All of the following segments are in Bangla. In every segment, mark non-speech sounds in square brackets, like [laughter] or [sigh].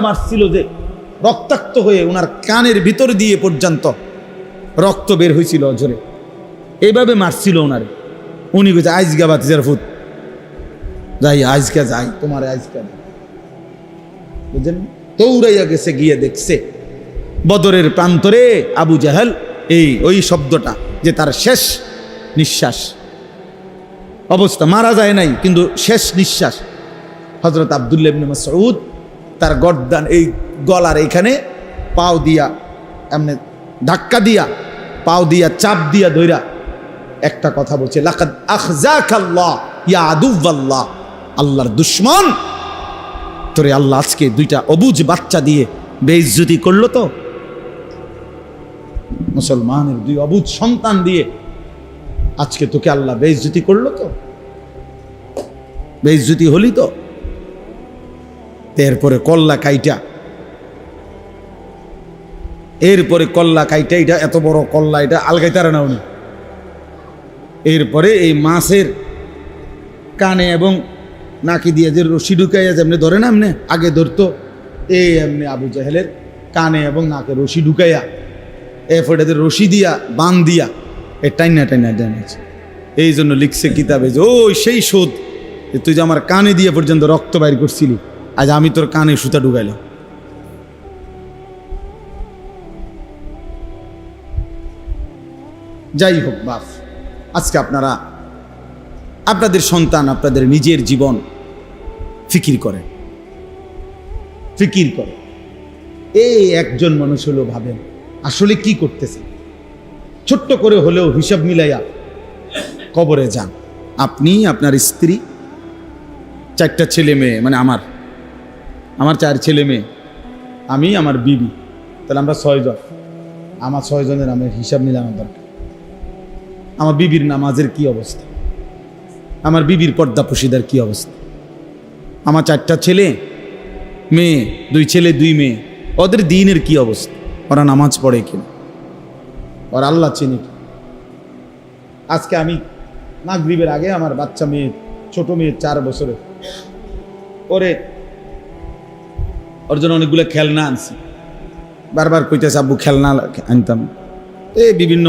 মারছিল যে রক্তাক্ত হয়ে ওনার কানের ভিতর দিয়ে পর্যন্ত রক্ত বের হয়েছিল অঝরে এইভাবে মারছিল ওনারে। উনি বলছে আইজগা বাতিজার ফুট যাই আজকা যাই, তোমার আজকা বুঝলেন? দৌড়াইয়া গেছে, গিয়ে দেখছে, বদরের প্রান্তরে আবু জাহেল, এই, ওই শব্দটা যে তার শেষ নিঃশ্বাস। অবস্থা মারা যায় নাই, কিন্তু শেষ নিঃশ্বাস। হজরত আবদুল্লাহ ইবনে মাসউদ তার গর্দান, এই গলার এখানে পাও দিয়া, এমনি ধাক্কা দিয়া, পাও দিয়া, চাপ দিয়া ধইরা একটা কথা বলছে, লাকাদ আখজাকাল্লাহ, ইয়া আদুওয়াল্লাহ আল্লাহর দুশ্মন, তোরে আল্লাহ আজকে দুইটা অবুজ বাচ্চা দিয়ে বেইজ্জতি করল তো? মুসলমানের দুই অবুজ সন্তান দিয়ে আজকে তোকে আল্লাহ বেইজ্জতি করল তো? বেইজ্জতি হলি তো? এরপরে কল্লা কাইটা। এরপরে কল্লা কাইটা, এটা এত বড় কল্লা, এটা আলগাইতারে না উনি। এরপরে এই মাছের কানে এবং নাকি দিয়ে যে রশি ঢুকাইয়া যেমনি ধরে না এমনি, আগে ধরতো এই এমনি আবু জাহেলের কানে এবং নাকে রশি ঢুকাইয়া, এরপরে এদের রশি দিয়া, বান দিয়া, এ টাইনা টাইনা জানিয়েছে এই জন্য লিখছে কিতাবে যে, ওই সেই শোধ, যে তুই যে আমার কানে দিয়ে পর্যন্ত রক্ত বাইর করছিলি আজ আমি তোর কানে সুতা ঢুকাইলাম। যাই হোক, বাপ, আজকে আপনারা আপনাদের সন্তান, আপনাদের নিজের জীবন ফিকির করে। ফিকির করে। এই একজন মানুষ হলো ভাবেন, আসলে কি করতেছে? ছোট্ট করে হলেও হিসাব মিলাইয়া কবরে যান। আপনি, আপনার স্ত্রী, চারটা ছেলে মেয়ে মানে আমার আমার চার ছেলে মেয়ে, আমি, আমার বিবি। তাহলে আমরা ছয়জন। আমার ছয়জনের আমার হিসাব মিলানোর দরকার আমার বিবির নামাজের কি অবস্থা? আমার বিবির পর্দা পুশিদার কি অবস্থা? আমার চারটা ছেলে, মেয়ে, দুই ছেলে, দুই মেয়ে, ওদের দিনের কি অবস্থা? ওরা নামাজ পড়ে কিনা? ওরা আল্লাহ চিনি কি আজকে আমি মাগরিবের আগে আমার বাচ্চা মেয়ে ছোট মেয়ে চার বছরে ওরে ওর জন্য অনেকগুলো খেলনা আনছি। বারবার কইতেছে, আব্বু, খেলনা আনতাম। এই বিভিন্ন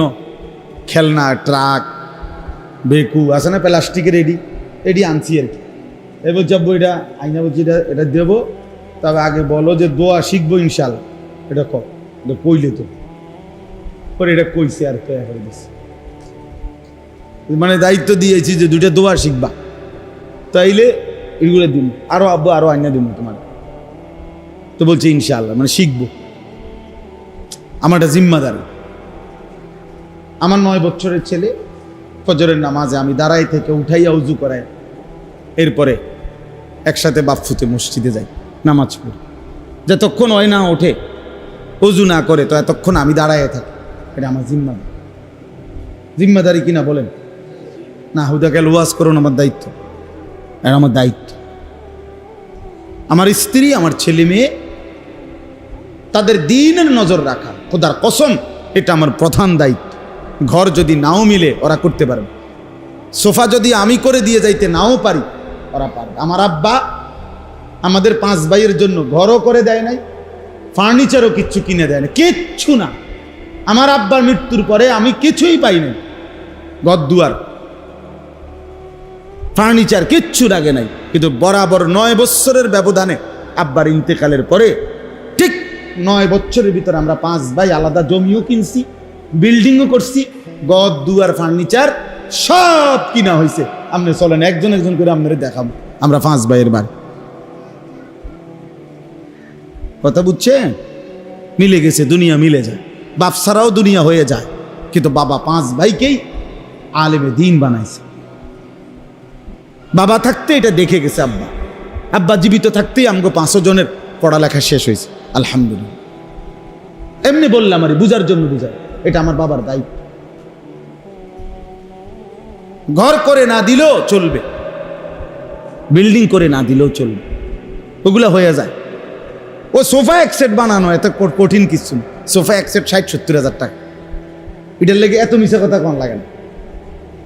খেলনা, ট্রাক, বেকু, আছে না প্লাস্টিকের এডি? এডি আনছি আর কি। এ বলছি, আব্বু, এটা আইনা বলছি, এটা এটা দেবো। তবে আগে বলো যে দোয়া শিখব ইনশাল। এটা ক কইলে তো। পরে এটা কইছে আর কয়া করে দিছে মানে দায়িত্ব দিয়েছি যে দুইটা দোয়া শিখবা। তাইলে এগুলো দিন আরও আব্বু, আরও আইনা দিব তোমার। তো বলছে, ইনশাআল্লাহ। মানে শিখব। আমার একটা জিম্মাদার। আমার নয় বছরের ছেলে, ফজরের নামাজে আমি দাঁড়াই থেকে উঠাইয়া উজু করাই এরপরে একসাথে বাপফুতে মসজিদে যাই, নামাজ পড়ি। যতক্ষণ হয় না ওঠে অজু না করে, তো এতক্ষণ আমি দাঁড়ায় থাকি। এটা আমার জিম্মাদার। জিম্মাদারি কিনা বলেন? না হুদা গেল ওয়াজ করুন আমার দায়িত্ব। এটা আমার দায়িত্ব। আমার স্ত্রী, আমার ছেলে মেয়ে তাদের দিনের নজর রাখা। খোদার কসম, এটা আমার প্রধান দায়িত্ব। ঘর যদি নাও মিলে, ওরা করতে পারবে। সোফা যদি আমি করে দিয়ে যাইতে নাও পারি, ওরা পারবে। আমার আব্বা আমাদের পাঁচ ভাইয়ের জন্য ঘরও করে দেয় নাই, ফার্নিচারও কিচ্ছু কিনে দেয় না কিচ্ছু না। আমার আব্বার মৃত্যুর পরে আমি কিছুই পাই নাই। গদ্দুয়ার, ফার্নিচার কিচ্ছু লাগে নাই। কিন্তু বরাবর নয় বৎসরের ব্যবধানে আব্বার ইন্তেকালের পরে নয় বছরের ভিতরে আমরা পাঁচ ভাই আলাদা জমিও কিনছি বিল্ডিংও করছি, গদ, দুয়ার ফার্নিচার সব কিনা হয়েছে আপনি চলেন, একজন একজন করে আপনারা দেখাবো। আমরা পাঁচ ভাইয়ের বাড়ি। কথা বুঝছেন মিলে গেছে, দুনিয়া মিলে যায়। বাপ ছাড়াও দুনিয়া হয়ে যায়। কিন্তু বাবা পাঁচ ভাইকেই আলেমে দিন বানাইছে। বাবা থাকতে এটা দেখে গেছে আব্বা। আব্বা জীবিত থাকতেই আমগো পাঁচশো জনের পড়ালেখা শেষ হয়েছে আলহামদুলিল্লাহ। এমনি বললাম আরে বুঝার জন্য বুঝার এটা আমার বাবার দায়িত্ব। ঘর করে না দিলেও চলবে। বিল্ডিং করে না দিলেও চলবে। ওগুলো হয়ে যায়। ও সোফা এক বানানো, এত কঠিন কিছু সোফা এক ষাট, সত্তর হাজার টাকা। এটার লেগে এত মিশা কথা কম লাগে না।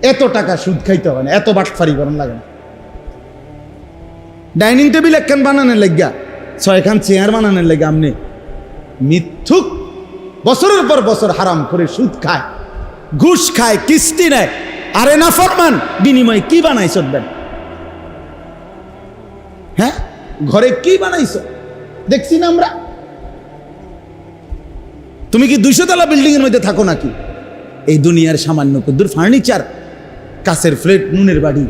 এত টাকা সুদ খাইতে হবে না। এত বাটফারি করার লাগে না। ডাইনিং টেবিল একখান বানানোর লাগিয়া ছয়খান চেয়ার বানানোর লেগে আমনে মিথ্যুক, বছরের পর বছর হারাম করে সুদ খায়, ঘুষ খায়, কিস্তি নেয়। আরে না ফরমান, বিনিময়ে কি বানাইছ দেন? হ্যাঁ? ঘরে কি বানাইছ? দেখছি না আমরা। তুমি কি দুইশো তলা বিল্ডিং এর মধ্যে থাকো নাকি? এই দুনিয়ার সামান্য কুদ্দুর ফার্নিচার, কাছের ফ্লেট, নুনের বাড়ি,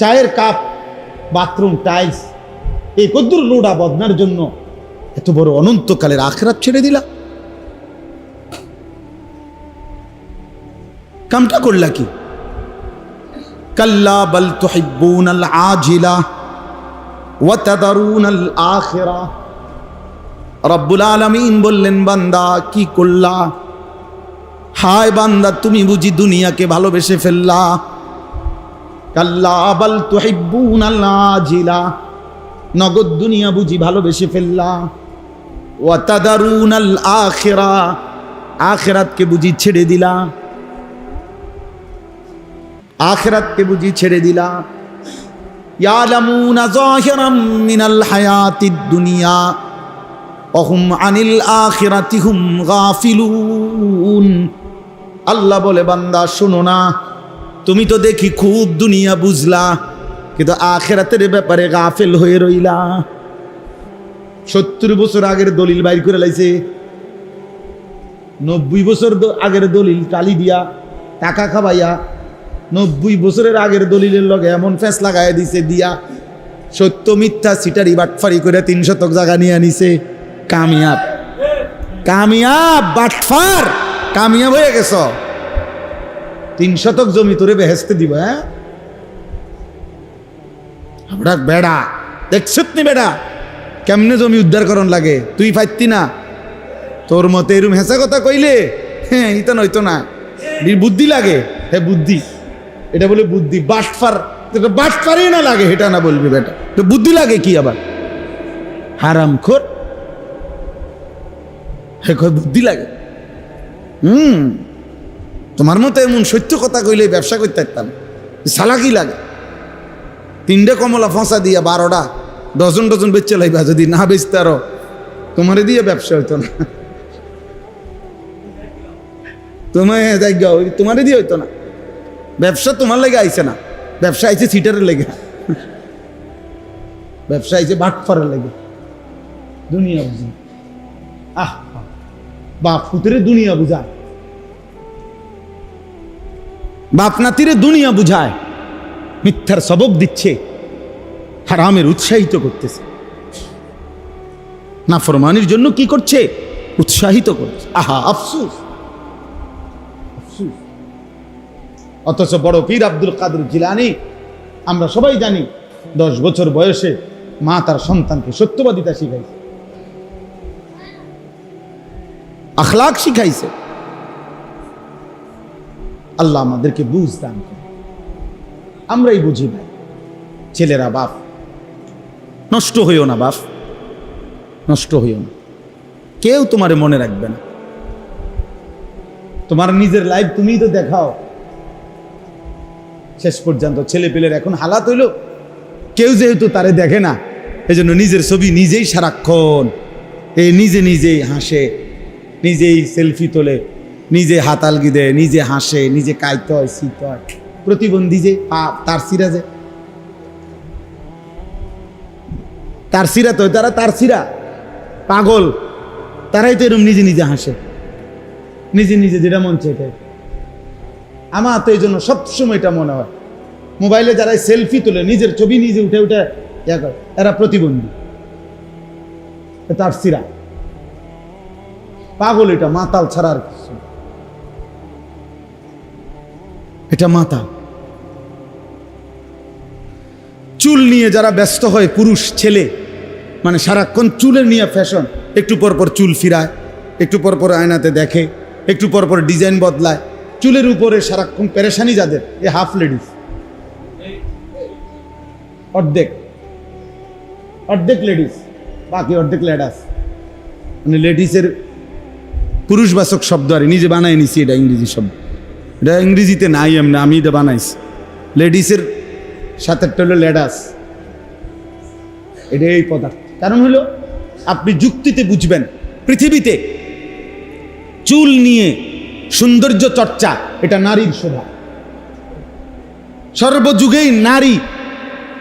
চায়ের কাপ, বাথরুম, টাইলস এই কদ্দুর লোডা বদনার জন্য এত বড় অনন্তকালের আখরাত ছেড়ে দিলা। কামটা করলা কি? কাল্লা বল তুহিব্বুন আল আজিলা ওয়া তাদারুন আল আখিরা। রব্বুল আলামিন বললেন, বান্দা, কি করলা? হায় বান্দা, তুমি বুঝি দুনিয়াকে ভালোবেসে ফেললা। কাল্লা বাল তুহিব্বুন আল আজিলা। নগদ দুনিয়া বুঝি ভালোবেসে ফেললা ওয়া তাদারুন আল আখিরা, আখিরাতকে বুঝি ছেড়ে দিলা আখিরাতকে বুঝি ছেড়ে দিলা ইয়ালামুনা যাহিরাম মিনাল হায়াতিদ দুনিয়া অহুম আনিল আখিরাতি হুম গাফিলুন। আল্লাহ বলে, বান্দা, শোনো না, তুমি তো দেখি খুব দুনিয়া বুঝলা। কিন্তু আখেরাতের ব্যাপারে গাফেল হয়ে রইলা। সত্তর বছর আগের দলিল বাইর করে লাইছে। নব্বই বছর আগের দলিল টালি দিয়া, টাকা খাবাইয়া, নব্বই বছরের আগের দলিলের লগে এমন ফ্যাঁস লাগাই দিছে দিয়া, সত্য মিথ্যা সিটারি বাটফারি করে তিন শতক জায়গা নিয়ে নিছে কামিয়াব। কামিয়াব, বাটফার! কামিয়াব হয়ে গেছ। তিন শতক জমি তোরে বেহেস্তে দিব হ্যাঁ? আমরা বেড়া। দেখছত নি বেড়া, কেমনে জমি উদ্ধার করন লাগে? তুই পাইতি না। তোর মতে এরম হেঁচা কথা কইলে হ্যাঁ ইতা নয়তো না। বুদ্ধি লাগে। হ্যাঁ বুদ্ধি। এটা বলে বুদ্ধি। বাটফার এটা বাটফারই না লাগে এটা না বলবি বেটা। তো বুদ্ধি লাগে কি আবার? হারাম খোর। হে বুদ্ধি লাগে। হুম। তোমার মতো এমন সত্য কথা কইলে ব্যবসা করতে পারতাম। সালাকি লাগে। তিনটে কমলা ফসা দিয়া বারোটা ডজন ডজন বেচে লাইবা যদি না বেচতে আরও। তোমারে দিয়ে ব্যবসা হইতো না। ওই তোমারে দিয়ে হইতো না। ব্যবসা তোমার লেগে আইছে না। ব্যবসা আইছে সিটারের লেগে। ব্যবসা আইছে বাটফারের লেগে। দুনিয়া বুঝি। আহ, বাপ পুতরে দুনিয়া বুঝায়। বাপ নাতিরে দুনিয়া বুঝায়। মিথ্যার সবক দিচ্ছে, হারামের উৎসাহিত করতেছে। না ফরমানির জন্য কি করছে? উৎসাহিত করছে। আহা, আফসুস। অথচ বড় পীর আব্দুল কাদের জিলানি, আমরা সবাই জানি, দশ বছর বয়সে মা তার সন্তানকে সত্যবাদিতা শিখাইছে। আখলাক শিখাইছে। আল্লাহ আমাদেরকে বুঝ দান করে। আমরাই বুঝি ভাই ছেলেরা বাপ, নষ্ট হইও না বাপ, নষ্ট হইও না। কেউ তোমারে মনে রাখবে না। তোমার নিজের লাইফ তুমিই তো দেখাও। শেষ পর্যন্ত ছেলে পেলের এখন হালাত হইল, কেউ যেহেতু তারে দেখে না এই জন্য নিজের ছবি নিজেই সারাক্ষণ এই নিজে নিজেই হাসে, নিজেই সেলফি তোলে, নিজে হাতালগি দেয়, নিজে হাসে, নিজে কাইতে হয় শীত হয় প্রতিবন্ধী যে তার সিরা যে। তার সিরা তো তারা তার সিরা। পাগল। তারাই তো এরকম নিজে নিজে হাসে। নিজে নিজে যেটা মন চেয়ে আমার তো এই জন্য সবসময় এটা মনে হয়। মোবাইলে যারা সেলফি তোলে নিজের ছবি নিজে উঠে উঠে ইয়া করে, এরা প্রতিবন্ধী। তার সিরা। পাগল এটা মাতাল ছাড়ার কিছু এটা মাতাল। চুল নিয়ে যারা ব্যস্ত হয়, পুরুষ, ছেলে মানে সারাক্ষণ চুলের নিয়ে ফ্যাশন একটু পর পর চুল ফিরায়, একটু পর পর আয়নাতে দেখে, একটু পর পর ডিজাইন বদলায়। চুলের উপরে সারাক্ষণ পেরেশানি যাদের, এ হাফ লেডিস অর্ধেক। অর্ধেক লেডিস বাকি অর্ধেক লেডাস মানে লেডিসের পুরুষবাচক শব্দ আর নিজে বানাই নিছি, এটা ইংরেজি শব্দ। এটা ইংরেজিতে নাই এমনি আমি এটা বানাইছি। লেডিসের সাথে হলো লেডাস। এটা এই পদার্থ। কারণ হলো, আপনি যুক্তিতে বুঝবেন। পৃথিবীতে চুল নিয়ে সৌন্দর্য চর্চা, এটা নারীর শোভা। সর্বযুগেই নারী,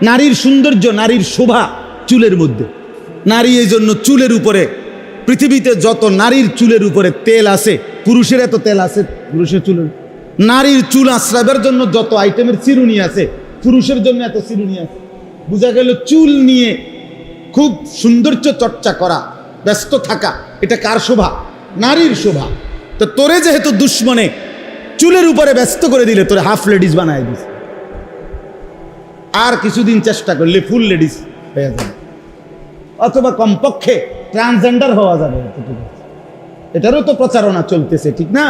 নারীর সৌন্দর্য, নারীর শোভা চুলের মধ্যে। নারী এই জন্য চুলের উপরে, পৃথিবীতে যত নারীর চুলের উপরে তেল আছে, পুরুষের এত তেল আছে, পুরুষের চুলের। নারীর চুল আশ্রাবের জন্য যত আইটেমের চিরুনি আছে পুরুষের জন্য এত চিরুনি আছে বোঝা গেল চুল নিয়ে খুব সৌন্দর্য চর্চা করা, ব্যস্ত থাকা, এটা কার শোভা? নারীর শোভা। তো তোরে যেহেতু দুশ্মনে, চুলের উপরে ব্যস্ত করে দিলে তোরে হাফ লেডিস বানায় দিস আর কিছুদিন চেষ্টা করলে ফুল লেডিস হয়ে যাবে। অথবা কমপক্ষে ট্রান্সজেন্ডার হওয়া যাবে এটারও তো প্রচারণা চলতেছে, ঠিক না?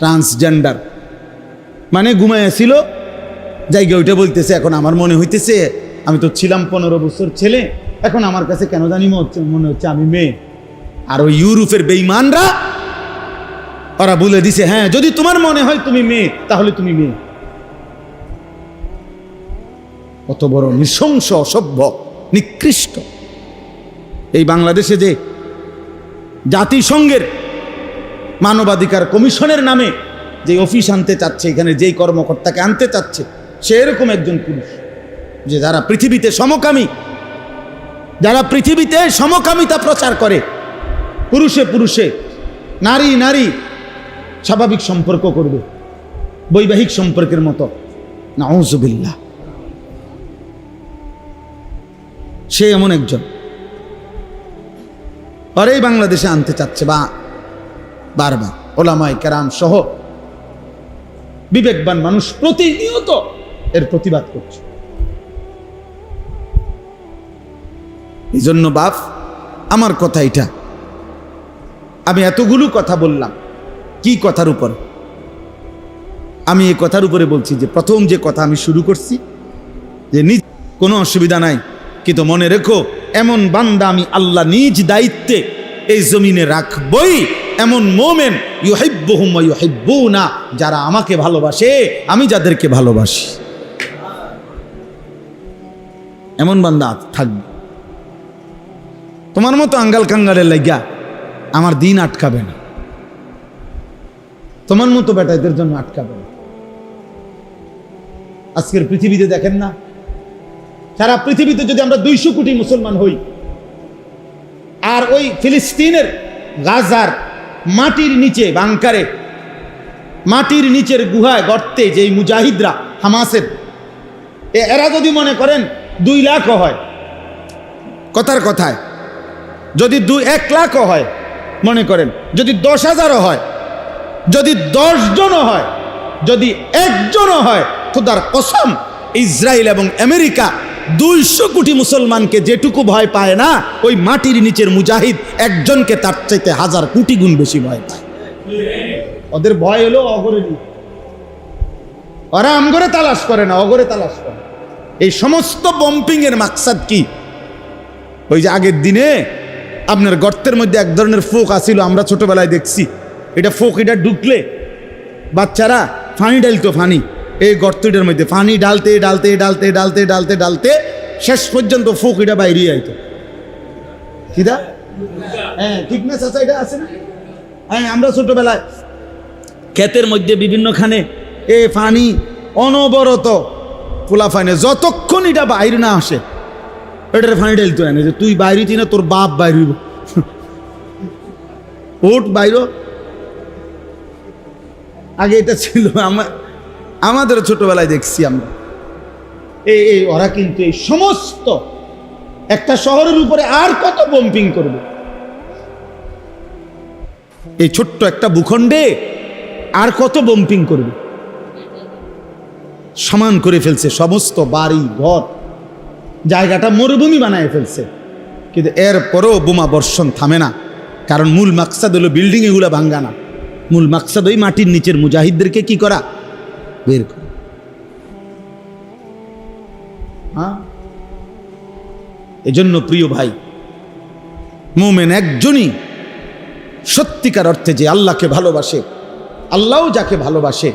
ট্রান্সজেন্ডার মানে ঘুমাইয়াছিল জায়গা ওইটা বলতেছে, এখন আমার মনে হইতেছে, আমি তো ছিলাম পনেরো বছর ছেলে, এখন আমার কাছে কেন জানি মনে হচ্ছে আমি মেয়ে। আর ওই ইউরোপের বেইমানরা ওরা বলে দিছে হ্যাঁ যদি তোমার মনে হয় তুমি মেয়ে, তাহলে তুমি মেয়ে। কত বড় নৃশংস, অসভ্য, নিকৃষ্ট। এই বাংলাদেশে যে জাতিসংঘের মানবাধিকার কমিশনের নামে যে অফিস আনতে চাচ্ছে, এখানে যেই কর্মকর্তাকে আনতে চাচ্ছে, সে এরকম একজন পুরুষ। যে যারা পৃথিবীতে সমকামী, যারা পৃথিবীতে সমকামিতা প্রচার করে, পুরুষে পুরুষে, নারী নারী, স্বাভাবিক সম্পর্ক করবে, বৈবাহিক সম্পর্কের মতো। না সে এমন একজন। পরেই বাংলাদেশে আনতে চাচ্ছে বা বারবার ওলামাই কেরাম সহ বিবেকবান মানুষ প্রতিনিয়ত এর প্রতিবাদ করছে। এই জন্য বাপ, আমার কথা এটা। আমি এতগুলো কথা বললাম, কি কথার উপর? আমি এই কথার উপরে বলছি যে প্রথম যে কথা আমি শুরু করছি, যে নিজ কোনো অসুবিধা নাই, কিন্তু মনে রেখো, এমন বান্দা আমি আল্লাহ নিজ দায়িত্বে এই জমিনে রাখবই, এমন মোমেন ইউহিব্বুহুম যারা আমাকে ভালোবাসে, আমি যাদেরকে ভালোবাসি। এমন বান্দা থাকবে। তোমার মতো আঙ্গাল কাঙ্গালের লাগিয়া আমার দিন আটকাবে না। তোমার মতো বেটাদের জন্য আটকাবে না। আজকের পৃথিবীতে দেখেন না, সারা পৃথিবীতে যদি আমরা দুইশো কোটি মুসলমান হই, আর ওই ফিলিস্তিনের, গাজার মাটির নিচে বাংকারে, মাটির নিচের গুহায় গর্তে যেই মুজাহিদরা হামাসের এরা যদি মনে করেন দুই লাখও হয়, কথার কথায়, যদি দুই, এক লাখও হয়, মনে করেন, যদি দশ হাজারও হয়, যদি দশজনও হয়, যদি একজনও হয় খোদার কসম ইসরায়েল এবং আমেরিকা দুইশো কোটি মুসলমানকে যেটুকু ভয় পায় না, ওই মাটির নিচের মুজাহিদ একজনকে তার চাইতে হাজার কোটি গুণ বেশি ভয় পায়। ওদের ভয় হলো অগরে ওরা আমগরে তালাশ করে না, অগরে তালাশ করে। এই সমস্ত বম্পিং এর মাকসাদ কি? ওই যে আগের দিনে আপনার গর্তের মধ্যে এক ধরনের ফোক আসিল আমরা ছোটবেলায় দেখছি। এটা ফোক, এটা ঢুকলে বাচ্চারা ফানি ডালতো ফানি। এই গর্তটার মধ্যে পানি ডালতে ডালতে ডালতে ডালতে ডালতে ডালতে শেষ পর্যন্ত ফোক এটা বাইরে আইতো। কিদা? হ্যাঁ ঠিক না চাচা, এটা আছে না? হ্যাঁ আমরা ছোটবেলায় ক্ষেতের মধ্যে বিভিন্নখানে এ পানি অনবরত পোলা ফাইনে যতক্ষণ এটা বাইরে না আসে, এটার ফানি ডালতো না, যে তুই বাইরে না, তোর বাপ বাইরে ওট বাইর। আগে এটা ছিল আমার আমাদের ছোটবেলায় দেখছি আমরা। এই এই, ওরা কিন্তু এই সমস্ত একটা শহরের উপরে আর কত বম্পিং করবে? এই ছোট্ট একটা ভূখণ্ডে আর কত বম্পিং করবে? সমান করে ফেলছে সমস্ত বাড়ি, ঘর। জায়গাটা মরুভূমি বানায় ফেলছে। কিন্তু এরপরও বোমা বর্ষণ থামে না। কারণ মূল মাকসাদ হলো বিল্ডিং এগুলো ভাঙ্গা না। মূল মাকসাদ ওই মাটির নিচের মুজাহিদদেরকে কি করা? বের করা। হ্যাঁ? এজন্য প্রিয় ভাই মোমেন একজনই সত্যিকার অর্থে যে আল্লাহকে ভালোবাসে আল্লাহও যাকে ভালোবাসে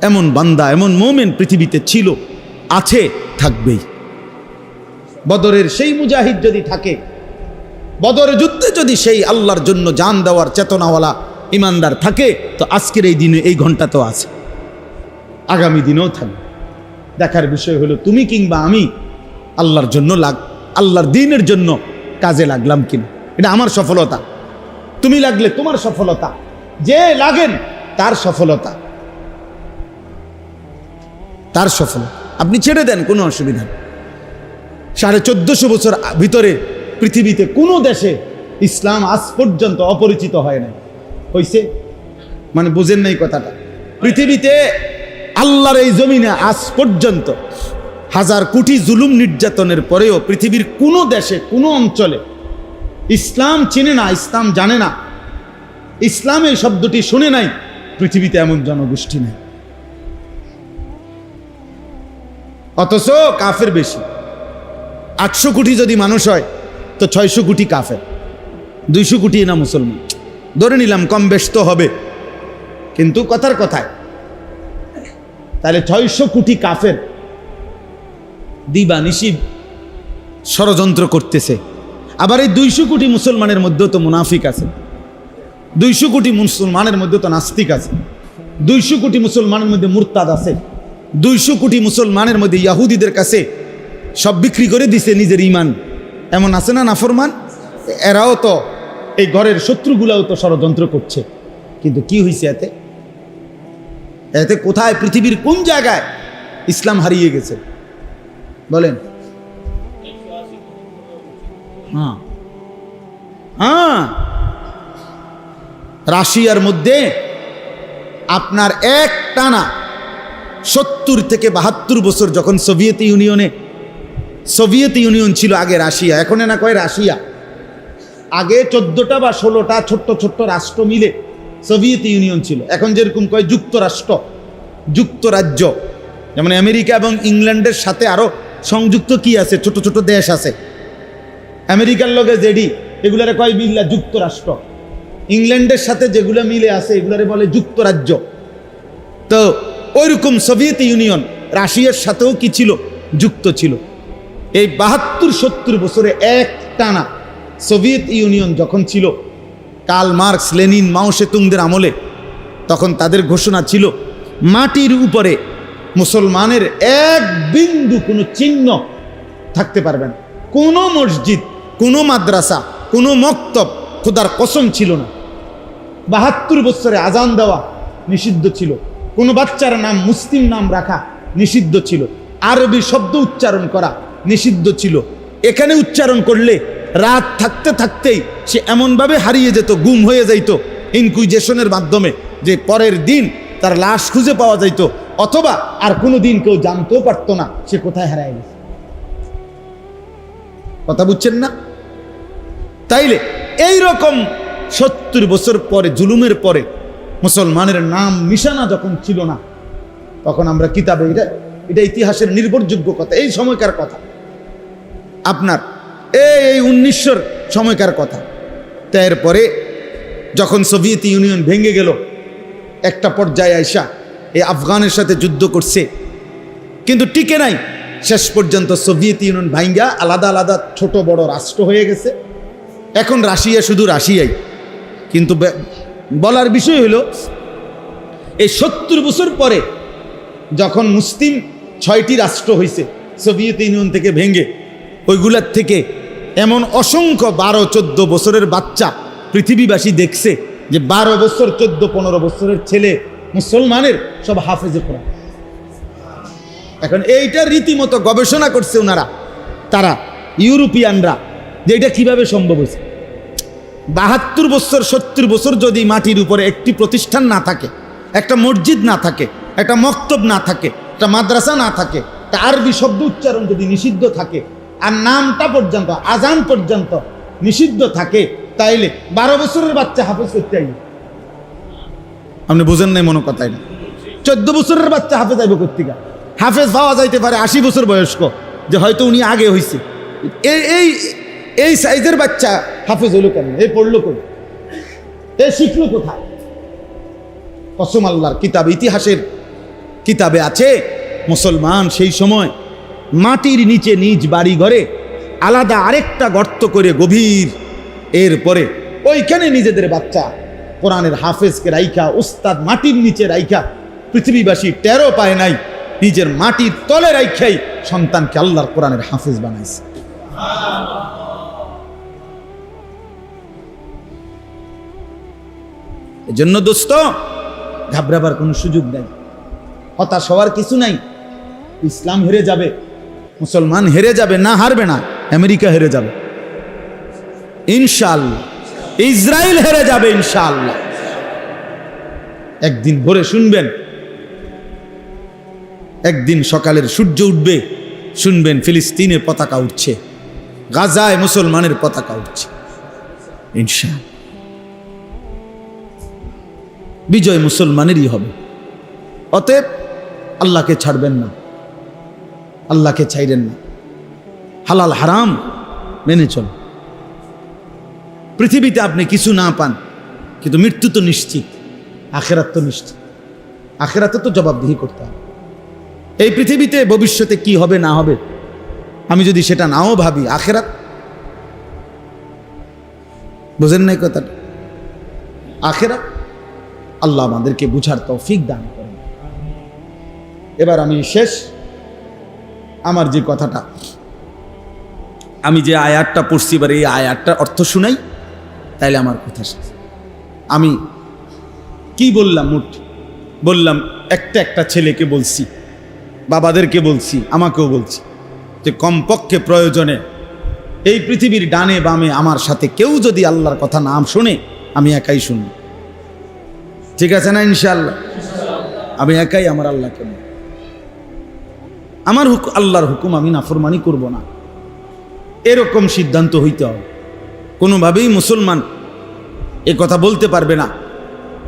এমন বান্দা এমন মোমেন পৃথিবীতে ছিল আছে থাকবেই। বদরের সেই মুজাহিদ যদি থাকে বদরের যুদ্ধে যদি সেই আল্লাহর জন্য জান দেওয়ার চেতনাওয়ালা ইমানদার থাকে তো আজকের এই দিনে এই ঘণ্টা তো আছে। আগামী দিনেও থাকবে। দেখার বিষয় হলো, তুমি কিংবা আমি আল্লাহর জন্য লাগ, আল্লাহর দিনের জন্য কাজে লাগলাম কিনা? এটা আমার সফলতা। তুমি লাগলে তোমার সফলতা। যে লাগেন, তার সফলতা। তার সফলতা আপনি ছেড়ে দেন, কোনো অসুবিধা সাড়ে চোদ্দশো বছর ভিতরে পৃথিবীতে কোনো দেশে ইসলাম আজ পর্যন্ত অপরিচিত হয় নাই। হইছে? মানে বুঝেন নাই কথাটা। পৃথিবীতে আল্লাহর এই জমিনে আজ পর্যন্ত হাজার কোটি জুলুম নির্যাতনের পরেও পৃথিবীর কোনো দেশে, কোনো অঞ্চলে ইসলাম চিনে না, ইসলাম জানে না, ইসলাম এই শব্দটি শুনে নাই, পৃথিবীতে এমন জনগোষ্ঠী নেই। অথচ কাফের বেশি। আটশো কোটি যদি মানুষ হয়, তো ছয়শো কোটি কাফের, দুইশো কোটি না মুসলমান। ধরে নিলাম কম বেশ তো হবে। কিন্তু কথার কথায় তাহলে ছয়শো কোটি কাফের দিবা নিশিব ষড়যন্ত্র করতেছে। আবার এই দুইশো কোটি মুসলমানের মধ্যেও তো মুনাফিক আছে। দুইশো কোটি মুসলমানের মধ্যে তো নাস্তিক আছে। দুইশো কোটি মুসলমানের মধ্যে মুরতাদ আছে। দুইশো কোটি মুসলমানের মধ্যে ইয়াহুদিদের কাছে সব বিক্রি করে দিছে নিজের ইমান এমন আছে না নাফরমান? এরাও তো এই ঘরের শত্রুগুলাও তো ষড়যন্ত্র করছে। কিন্তু কি হয়েছে এতে? এতে কোথায়? পৃথিবীর কোন জায়গায় ইসলাম হারিয়ে গেছে? বলেন। হ্যাঁ। হ্যাঁ। রাশিয়ার মধ্যে আপনার এক টানা সত্তর থেকে বাহাত্তর বছর যখন সোভিয়েত ইউনিয়নে, সোভিয়েত ইউনিয়ন ছিল আগে রাশিয়া, এখন না কয় রাশিয়া? আগে চোদ্দটা বা ষোলোটা ছোট্ট ছোট্ট রাষ্ট্র মিলে সোভিয়েত ইউনিয়ন ছিল। এখন যেরকম কয় যুক্তরাষ্ট্র, যুক্তরাজ্য। যেমন আমেরিকা এবং ইংল্যান্ডের সাথে আরও সংযুক্ত কি আছে? ছোট ছোট দেশ আছে। আমেরিকার লগে জেডি, এগুলারে কয় মিল্লা যুক্তরাষ্ট্র। ইংল্যান্ডের সাথে যেগুলো মিলে আছে, এগুলারে বলে যুক্তরাজ্য। তো ওইরকম সোভিয়েত ইউনিয়ন রাশিয়ার সাথেও কি ছিল? যুক্ত ছিল। এই বাহাত্তর সত্তর বছরে এক টানা সোভিয়েত ইউনিয়ন যখন ছিল কাল মার্কস, লেনিন, মাও সেতুংদের আমলে। তখন তাদের ঘোষণা ছিল, মাটির উপরে মুসলমানের এক বিন্দু কোনো চিহ্ন থাকতে পারবে না। কোনো মসজিদ, কোনো মাদ্রাসা, কোনো মক্তব খোদার কসম ছিল না। বাহাত্তর বছরে আজান দেওয়া নিষিদ্ধ ছিল। কোনো বাচ্চার নাম, মুসলিম নাম রাখা নিষিদ্ধ ছিল। আরবি শব্দ উচ্চারণ করা নিষিদ্ধ ছিল। এখানে উচ্চারণ করলে রাত থাকতে থাকতেই সে এমনভাবে হারিয়ে যেত, গুম হয়ে যাইত ইনকুইজেশনের মাধ্যমে যে পরের দিন তার লাশ খুঁজে পাওয়া যাইত, অথবা আর কোনো দিন কেউ জানতেও পারতো না সে কোথায় হারায় গেছে। কথা বুঝছেন না? তাইলে এই রকম সত্তর বছর পরে, জুলুমের পরে মুসলমানের নাম নিশানা যখন ছিল না, তখন আমরা কিতাবে, এটা এটা ইতিহাসের নির্ভরযোগ্য কথা, এই সময়কার কথা। আপনার এই এই উনিশশোর সময়কার কথা। তো এরপরে যখন সোভিয়েত ইউনিয়ন ভেঙে গেল, একটা পর্যায়ে আইসা এই আফগানের সাথে যুদ্ধ করছে। কিন্তু টিকে নাই। শেষ পর্যন্ত সোভিয়েত ইউনিয়ন ভাইঙ্গা আলাদা আলাদা ছোট বড় রাষ্ট্র হয়ে গেছে। এখন রাশিয়া শুধু রাশিয়াই। কিন্তু বলার বিষয় হলো, এই সত্তর বছর পরে যখন মুসলিম ছয়টি রাষ্ট্র হয়েছে সোভিয়েত ইউনিয়ন থেকে ভেঙে, ওইগুলার থেকে এমন অসংখ্য বারো, চোদ্দ বছরের বাচ্চা পৃথিবীবাসী দেখছে যে বারো বছর, চোদ্দ, পনেরো বছরের ছেলে মুসলমানের সব হাফেজে কোরআন এখন এইটার রীতিমতো গবেষণা করছে ওনারা তারা, ইউরোপিয়ানরা, যে এটা কীভাবে সম্ভব হয়েছে। বাহাত্তর বছর, সত্তর বছর যদি মাটির উপরে একটি প্রতিষ্ঠান না থাকে, একটা মসজিদ না থাকে, একটা মক্তব না থাকে, একটা মাদ্রাসা না থাকে, একটা আরবি শব্দ উচ্চারণ যদি নিষিদ্ধ থাকে আর নামটা পর্যন্ত, আজান পর্যন্ত নিষিদ্ধ থাকে, তাইলে বারো বছরের বাচ্চা হাফেজ করতে আইবে। আপনি বুঝেন নাই মনে কথা এটা চোদ্দ বছরের বাচ্চা হাফেজ আইব কর্তিকা। হাফেজ পাওয়া যাইতে পারে আশি বছর বয়স্ক, যে হয়তো উনি আগে হয়েছে এই এই সাইজের বাচ্চা হাফেজ হইল কেন এই পড়ল কেন এ শিখলো কোথায়? কসম আল্লাহর কিতাব, ইতিহাসের কিতাবে আছে, মুসলমান সেই সময় মাটির নিচে নিজ বাড়ি ঘরে আলাদা আরেকটা গর্ত করে গভীর। এরপরে ওইখানে নিজেদের বাচ্চা কোরআনের হাফেজকে রাইখা, উস্তাদ মাটির নিচে রাইখা। পৃথিবীবাসী টেরো পায় নাই, নিজের মাটির তলে রাইখাই সন্তানকে আল্লাহর কোরআনের হাফেজ বানাইছে। এজন্য দোস্ত, ঘাবড়াবার কোনো সুযোগ নেই। হতাশ হওয়ার কিছু নাই। ইসলাম হেরে যাবে। মুসলমান হেরে যাবে না হারবে না, আমেরিকা হেরে যাবে। ইনশাআল্লাহ ইসরায়েল হেরে যাবে ইনশাআল্লাহ একদিন ভোরে শুনবেন, একদিন সকালের সূর্য উঠবে, শুনবেন ফিলিস্তিনের পতাকা উঠছে, গাজায় মুসলমানের পতাকা উঠছে। ইনশাআল্লাহ বিজয় মুসলমানেরই হবে, অতএব আল্লাহকে ছাড়বেন না। আল্লাহকে ছাইরেন না। হালাল হারাম মেনে চল। পৃথিবীতে আপনি কিছু না পান, কিন্তু মৃত্যু তো নিশ্চিত, আখেরাত তো নিশ্চিত। আখেরাতে তো জবাবদিহি করতে হবে। এই পৃথিবীতে ভবিষ্যতে কি হবে, না হবে, আমি যদি সেটা নাও ভাবি, আখেরাত? বোঝেন নাই কথাটা? আখেরাত? আল্লাহ আমাদেরকে বুঝার তৌফিক দান করেন। এবার আমি শেষ আমার যে কথাটা। আমি যে আয়াতটা পড়ছি, এবার এই আয়াতটার অর্থ শুনাই, তাইলে আমার কথা আমি কি বললাম মোট? বললাম, একটা একটা ছেলেকে বলছি, বাবাদেরকে বলছি, আমাকেও বলছি, যে কমপক্ষে প্রয়োজনে এই পৃথিবীর ডানে বামে আমার সাথে কেউ যদি আল্লাহর কথা নাম শোনে, আমি একাই শুনি ঠিক আছে না ইনশাল্লাহ আমি একাই আমার আল্লাহকে। আমার হুক আল্লাহর হুকুম আমি নাফরমানি করব না। এরকম সিদ্ধান্ত হইতে হবে। কোনোভাবেই মুসলমান এ কথা বলতে পারবে না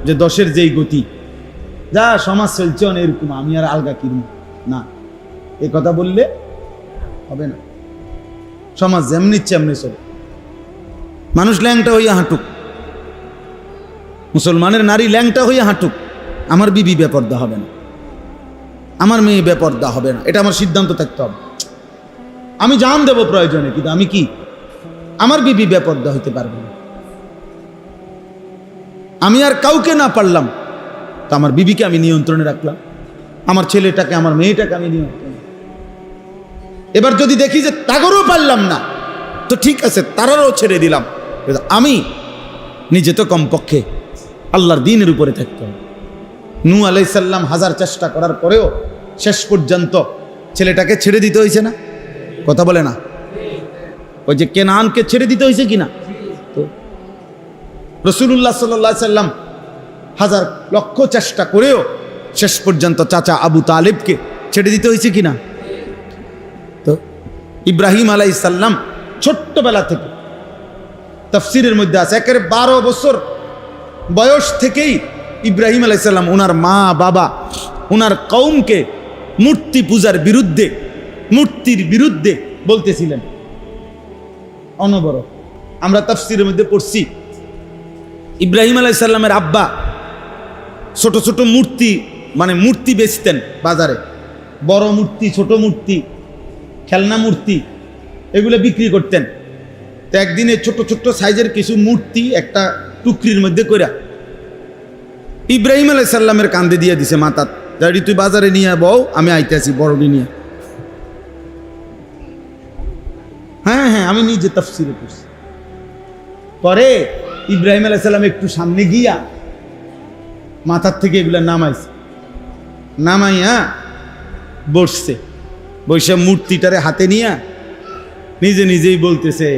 যে দশের যেই গতি। যা সমাজ চলছে এরকম আমি আর আলগা কিনব না, এ কথা বললে হবে না। সমাজ যেমনি ইচ্ছে এমনি চলে। মানুষ ল্যাংটা হইয়া হাঁটুক। মুসলমানের নারী ল্যাংটা হইয়া হাঁটুক। আমার বিবি বেপর্দা হবে না। আমার মেয়ে বেপর্দা হবে না। এটা আমার সিদ্ধান্ত থাকতে হবে। আমি জান দেব প্রয়োজনে, কিন্তু আমি কি? আমার বিবি বেপর্দা হইতে পারবে না। আমি আর কাউকে না পারলাম, তো আমার বিবিকে আমি নিয়ন্ত্রণে রাখলাম। আমার ছেলেটাকে, আমার মেয়েটাকে আমি নিয়ন্ত্রণে এবার যদি দেখি যে তাগরও পারলাম না, তো ঠিক আছে, তারারও ছেড়ে দিলাম। আমি নিজে তো কমপক্ষে আল্লাহর দিনের উপরে থাকতে হবে। নু আলাইসাল্লাম হাজার চেষ্টা করার পরেও শেষ পর্যন্ত ছেলেটাকে ছেড়ে দিতে হয়েছে না? কথা বলে না। ওই যে কেনানকে ছেড়ে দিতে হয়েছে কিনা? তো রসুল্লাহ সাল্লাহ সাল্লাম হাজার লক্ষ চেষ্টা করেও শেষ পর্যন্ত চাচা আবু তালেবকে ছেড়ে দিতে হয়েছে কিনা? তো ইব্রাহিম আলাইসাল্লাম ছোট্টবেলা থেকে তফসিরের মধ্যে আছে, একেবারে বারো বছর বয়স থেকেই ইব্রাহিম আলাইসাল্লাম ওনার মা, বাবা, ওনার কৌমকে মূর্তি পূজার বিরুদ্ধে, মূর্তির বিরুদ্ধে বলতেছিলেন। অনবর আমরা তাফসিরের মধ্যে পড়ছি, ইব্রাহিম আলাইসাল্লামের আব্বা ছোট ছোট মূর্তি মানে মূর্তি বেচতেন বাজারে। বড় মূর্তি, ছোট মূর্তি, খেলনা মূর্তি, এগুলো বিক্রি করতেন। তো একদিনে ছোট ছোট সাইজের কিছু মূর্তি একটা টুকরির মধ্যে কইরা ইব্রাহিম আলাই সাল্লামের কান্দে দিয়ে দিছে মাতাত দাঁড়ি তুই বাজারে নিয়ে বউ, আমি আইতেছি বড়ডি নিয়ে। হ্যাঁ হ্যাঁ আমি নিজে তফসিলে করছি পরে ইব্রাহিম আলাই সাল্লাম একটু সামনে গিয়া মাথার থেকে এগুলা নামাইছে। নামাইয়া বসছে। বৈশা মূর্তিটারে হাতে নিয়া নিজে নিজেই বলতেছে,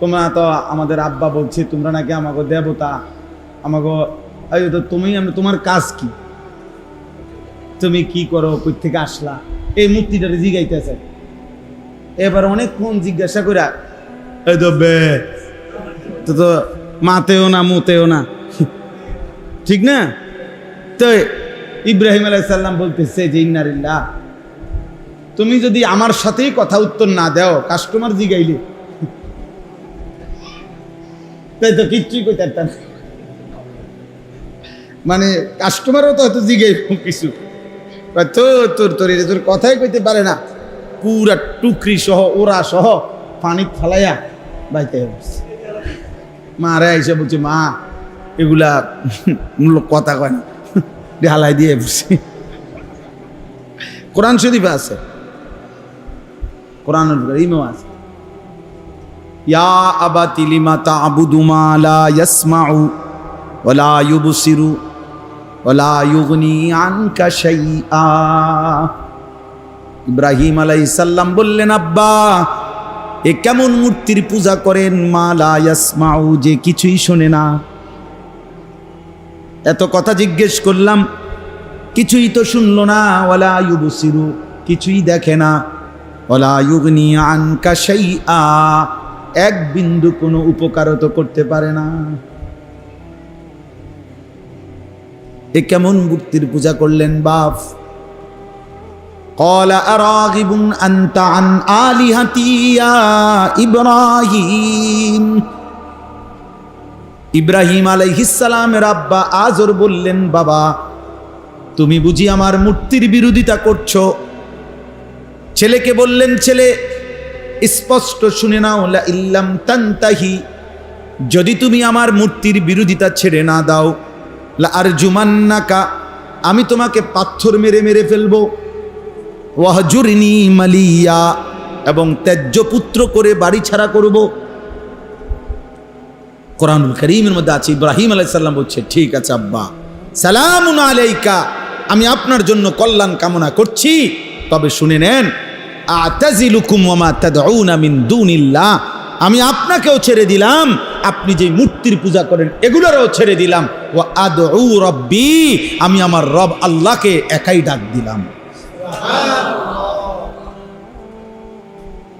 তোমরা তো আমাদের আব্বা বলছে, তোমরা নাকি আমাকে দেবতা আমাকে তুমি, আমরা তোমার কাজ কি? তুমি কি করো, কই থেকে আসলা? এই মূর্তিটারে জিগাইতেছে এবার অনেকক্ষণ জিজ্ঞাসা করে এই তো বে, তো তো মাতেও না, মুতেও না। [laughs] ঠিক না? তো ইব্রাহিম আলাইসাল্লাম বলতেছে যে ইন্নারিল্লাহ তুমি যদি আমার সাথেই কথা উত্তর না দাও, কাস্টমার জিগাইলে। [laughs] তাই তো কিচ্ছুই কইতে মানে কাস্টমারও তো হয়তো জিগে কিছু। কয়, তো তোর তোর এটা তোর কথাই কইতে পারে না। পুরা টুকরি সহ ওরা সহ পানি ফালাইয়া বাইতে বসছে মা রে এসে বলছে মা এগুলা কথা কয় না ঢালাই দিয়ে বসছি কোরআন শরীফে আছে। কোরআন ইমেও আছে। ইয়া আবাতি লিমা তা'বুদু মা লা ইয়াসমাউ ওয়া লা ওয়া লা ইউগনি আনকা শাইআ। ইব্রাহিম বললেন, আব্বা, এ কেমন মূর্তির পূজা করেন? মা লা ইয়াসমাউ, যে কিছুই শোনে না। এত কথা জিজ্ঞেস করলাম, কিছুই তো শুনলো না ওয়ালা ইউবসিরু, কিছুই দেখে না। ওয়ালা ইউগনি আনকা শাইআ, এক বিন্দু কোনো উপকারও তো করতে পারে না। এ কেমন মূর্তির পূজা করলেন বাপ قال أراغب أنت عن آلهتي يا إبراهيم ইব্রাহিম আলাইহিসালামের আব্বা আজর বললেন বাবা তুমি বুঝি আমার মূর্তির বিরোধিতা করছো ছেলেকে বললেন ছেলে স্পষ্ট শুনে নাও লা ইল্লাম তান্তাহি যদি তুমি আমার মূর্তির বিরোধিতা ছেড়ে না দাও লা আর আমি তোমাকে পাথর মেরে মেরে ফেলব। ওয়াহজুরিনি মালিয়া, এবং ত্যায্য পুত্র করে বাড়ি ছাড়া করব। কোরআনুল করিমের মধ্যে আছে, ইব্রাহিম আলাইসাল্লাম বলছে, ঠিক আছে আব্বা। সালামুন আলাইকা, আমি আপনার জন্য কল্যাণ কামনা করছি। তবে শুনে নেন আমি আপনাকেও ছেড়ে দিলাম। আপনি যে মূর্তির পূজা করেন এগুলোরও ছেড়ে দিলাম ও আদউ রব্বি আমি আমার রব আল্লাহকে একাই ডাক দিলাম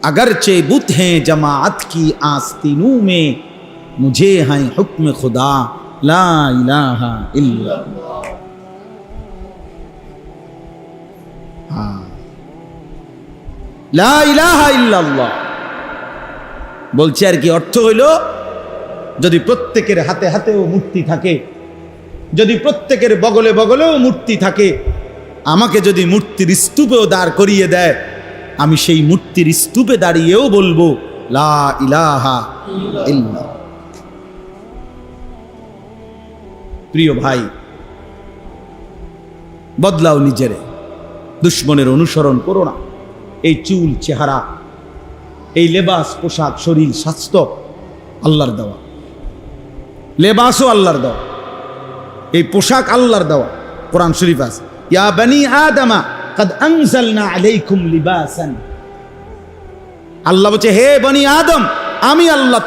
अगरचे बुत हैं जमात की आस्तीनों में मुझे हैं हुक्म खुदा ला इलाहा इल्ला हाँ লা ইলাহা ইল্লাল্লাহ বলছে আর কি অর্থ হইল যদি প্রত্যেকের হাতে হাতেও মূর্তি থাকে, যদি প্রত্যেকের বগলে বগলেও মূর্তি থাকে, আমাকে যদি মূর্তির স্তূপেও দাঁড় করিয়ে দেয়, আমি সেই মূর্তির স্তূপে দাঁড়িয়েও বলব, লা প্রিয় ভাই, বদলাও নিজেরে, দুশ্মনের অনুসরণ করো না। এই চুল, চেহারা, এই লেবাস, পোশাক, শরীর, স্বাস্থ্য, আল্লাহর দেওয়া। লেবাসও আল্লাহর দেওয়া। এই পোশাক আল্লাহর দেওয়া, কোরআন শরীফ আছে। ইয়া বানি আদামা, কাদ আনজালনা আলাইকুম লিবাসান। আল্লাহ বলছে, হে বানি আদম, আমি আল্লাহ